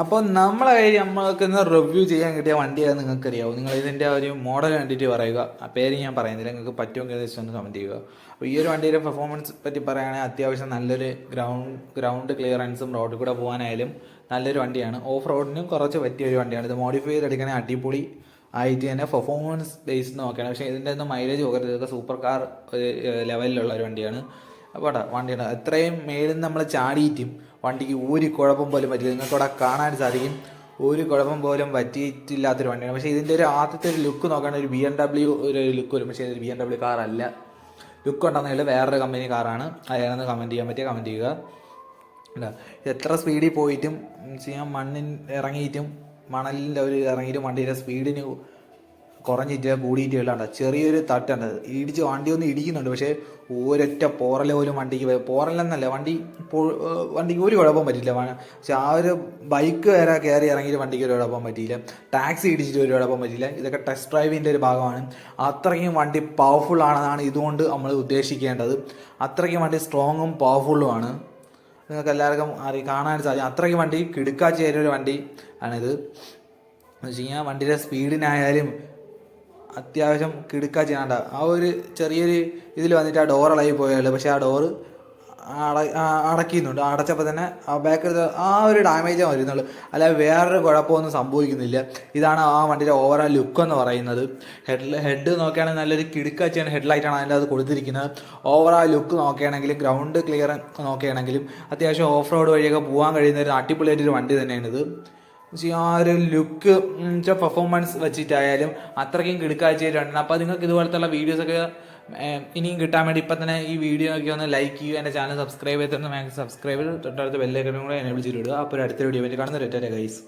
അപ്പോൾ നമ്മളെ കയ്യിൽ നമ്മൾക്ക് ഇന്ന് റിവ്യൂ ചെയ്യാൻ കിട്ടിയ വണ്ടിയാണ് നിങ്ങൾക്ക് അറിയാവും നിങ്ങൾ ഇതിന്റെ ഒരു മോഡൽ കണ്ടിട്ട് പറയുക. ആ പേര് ഞാൻ പറയുന്നില്ല. നിങ്ങൾക്ക് പറ്റുമെങ്കിൽ ഒന്ന് കമന്റ് ചെയ്യുക. അപ്പോൾ ഈ ഒരു വണ്ടിയുടെ പെർഫോമൻസ് പറ്റി പറയുകയാണെങ്കിൽ അത്യാവശ്യം നല്ലൊരു ഗ്രൗണ്ട് ഗ്രൗണ്ട് ക്ലിയറൻസും റോഡിൽ കൂടെ പോകാനായാലും നല്ലൊരു വണ്ടിയാണ്. ഓഫ് റോഡിനും കുറച്ച് പറ്റിയ ഒരു വണ്ടിയാണ്. ഇത് മോഡിഫൈ ചെയ്തെടുക്കണേ അടിപൊളി ആയിട്ട് തന്നെ പെർഫോമൻസ് ബേസ് നോക്കുകയാണ് പക്ഷേ ഇതിന്റെ ഒന്നും മൈലേജ് പോകരുത് ഇതൊക്കെ സൂപ്പർ കാർ ലെവലിലുള്ള ഒരു വണ്ടിയാണ്. അപ്പോൾ വണ്ടിയുടെ എത്രയും നിന്ന് നമ്മൾ ചാടിയിട്ടും വണ്ടിക്ക് ഒരു കുഴപ്പം പോലും പറ്റില്ല നിങ്ങൾക്ക് അവിടെ കാണാൻ സാധിക്കും. ഒരു കുഴപ്പം പോലും പറ്റിയിട്ടില്ലാത്തൊരു വണ്ടിയാണ്. പക്ഷേ ഇതിന്റെ ഒരു ആദ്യത്തെ ഒരു ലുക്ക് നോക്കുകയാണെങ്കിൽ ഒരു ബി എം ഡബ്ല്യു ഒരു ലുക്ക് വരും. പക്ഷേ ഇത് ബി എം ഡബ്ല്യു കാറല്ല ലുക്ക് ഉണ്ടെന്നില്ല വേറൊരു കമ്പനി കാറാണ് അതിനകത്ത് കമന്റ് ചെയ്യാൻ പറ്റിയ കമന്റ് ചെയ്യുക. എത്ര സ്പീഡിൽ പോയിട്ടും ചെയ്യാൻ മണ്ണിൻ ഇറങ്ങിയിട്ടും മണലിന്റെ ഒരു ഇറങ്ങിയിട്ടും വണ്ടിയുടെ സ്പീഡിന് കുറഞ്ഞിട്ട് കൂടിയിട്ട് ഇല്ലാണ്ട ചെറിയൊരു തട്ടാണ്. ഇടിച്ച് വണ്ടി ഒന്ന് ഇടിക്കുന്നുണ്ട്. പക്ഷേ ഒരൊറ്റ പോറൽ പോലും വണ്ടിക്ക് പോറലെന്നല്ല വണ്ടി വണ്ടിക്ക് ഒരു കുഴപ്പം പറ്റില്ല പക്ഷെ ആ ഒരു ബൈക്ക് വരെ കയറി ഇറങ്ങിയിട്ട് വണ്ടിക്ക് ഒരു കുഴപ്പം പറ്റിയില്ല. ടാക്സി ഇടിച്ചിട്ട് ഒരു കുഴപ്പം പറ്റില്ല ഇതൊക്കെ ടെസ്റ്റ് ഡ്രൈവിന്റെ ഒരു ഭാഗമാണ്. അത്രയ്ക്കും വണ്ടി പവർഫുൾ ആണെന്നാണ് ഇതുകൊണ്ട് നമ്മൾ ഉദ്ദേശിക്കേണ്ടത്. അത്രയ്ക്കും വണ്ടി സ്ട്രോങ്ങും പവർഫുള്ളുമാണ് നിങ്ങൾക്ക് എല്ലാവർക്കും അറി കാണാൻ സാധിക്കും. അത്രയ്ക്ക് വണ്ടി കിടുക്കാച്ചേരൊരു വണ്ടി ആണിത്. എന്ന് വെച്ച് കഴിഞ്ഞാൽ വണ്ടിയുടെ സ്പീഡിനായാലും അത്യാവശ്യം കിടുക്കാ ചെയ്യാണ്ട ആ ഒരു ചെറിയൊരു ഇതിൽ വന്നിട്ട് ആ ഡോർ ഇളകി പോയാലും പക്ഷേ ആ ഡോറ് അട അടക്കിയുന്നുണ്ട് അടച്ചപ്പോൾ തന്നെ ആ ബാക്കിൽ ആ ഒരു ഡാമേജേ വരുന്നുള്ളൂ. അല്ലാതെ വേറൊരു കുഴപ്പമൊന്നും സംഭവിക്കുന്നില്ല. ഇതാണ് ആ വണ്ടിയുടെ ഓവറോൾ ലുക്ക് എന്ന് പറയുന്നത്. ഹെഡ് ഹെഡ് നോക്കുകയാണെങ്കിൽ നല്ലൊരു ഹെഡ് ഹെഡ്ലൈറ്റാണ് അതിന്റെ അത് കൊടുത്തിരിക്കുന്നത്. ഓവറോൾ ലുക്ക് നോക്കുകയാണെങ്കിലും ഗ്രൗണ്ട് ക്ലിയർ നോക്കുകയാണെങ്കിലും അത്യാവശ്യം ഓഫ് റോഡ് വഴിയൊക്കെ പോകാൻ കഴിയുന്ന ഒരു അടിപൊളിയായിട്ടൊരു വണ്ടി തന്നെയാണിത്. ആ ഒരു ലുക്ക് പെർഫോമൻസ് വെച്ചിട്ടായാലും അത്രയ്ക്കും കിടുക്കാഴ്ചയായിട്ടാണ് അപ്പോൾ നിങ്ങൾക്ക് ഇതുപോലത്തുള്ള വീഡിയോസൊക്കെ ഇനിയും കിട്ടാൻ വേണ്ടി ഇപ്പം തന്നെ ഈ വീഡിയോ ഒക്കെ ഒന്ന് ലൈക്ക് ചെയ്യുക എന്റെ ചാനൽ സബ്സ്ക്രൈബ് ചെയ്തിട്ട് മാക്സിമം സബ്സ്ക്രൈബ് തൊട്ടടുത്ത് ബെല്ലൈക്കനും കൂടെ എനേബിൾ ചെയ്തിടുക അപ്പോൾ ഒരു അടുത്ത വീഡിയോ വേണ്ടി കാണുന്ന ഒരു ഗൈസ്